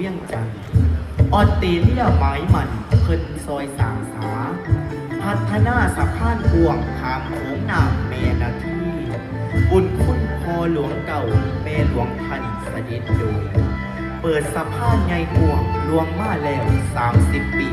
วียงจันออนตีเที่ยไม้หมันเพิ่นซอยสางสา พัฒนาสะพานพวงขามโขงนามเมนาที่ บุญคุ้นพอหลวงเก่าเมหลวงพันสด็จโดยเปิดสะพาญ่ห่วงรวงมาแล้วสสามิบปี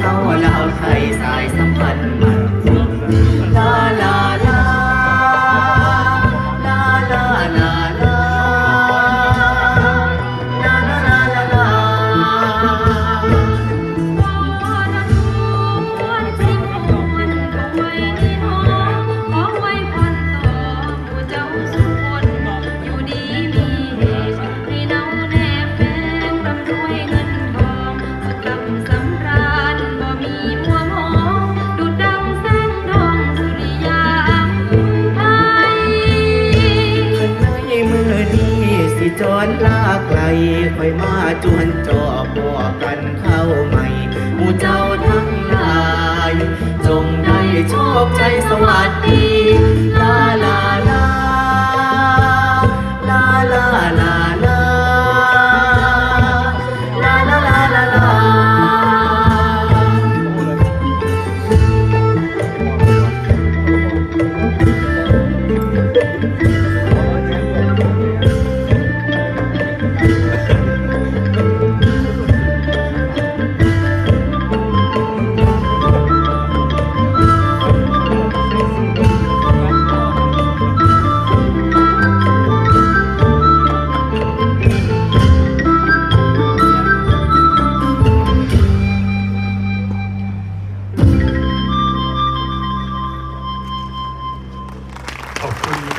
เข้าลาวไทยสายสัมพันธ์มัน จรลาไกลค่อยมาจวนจอบัวกกันเข้าใหม่หมู่เจ้าทั้งหลาย จงได้โชคชัย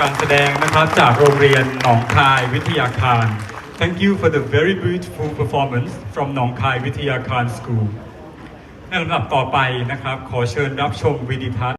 การแสดงนะครับจากโรงเรียนหนองคายวิทยาคาร Thank you for the very beautiful performance from หนองคายวิทยาคาร School ในลำดับต่อไปนะครับ ขอเชิญรับชมวิดีทัศน์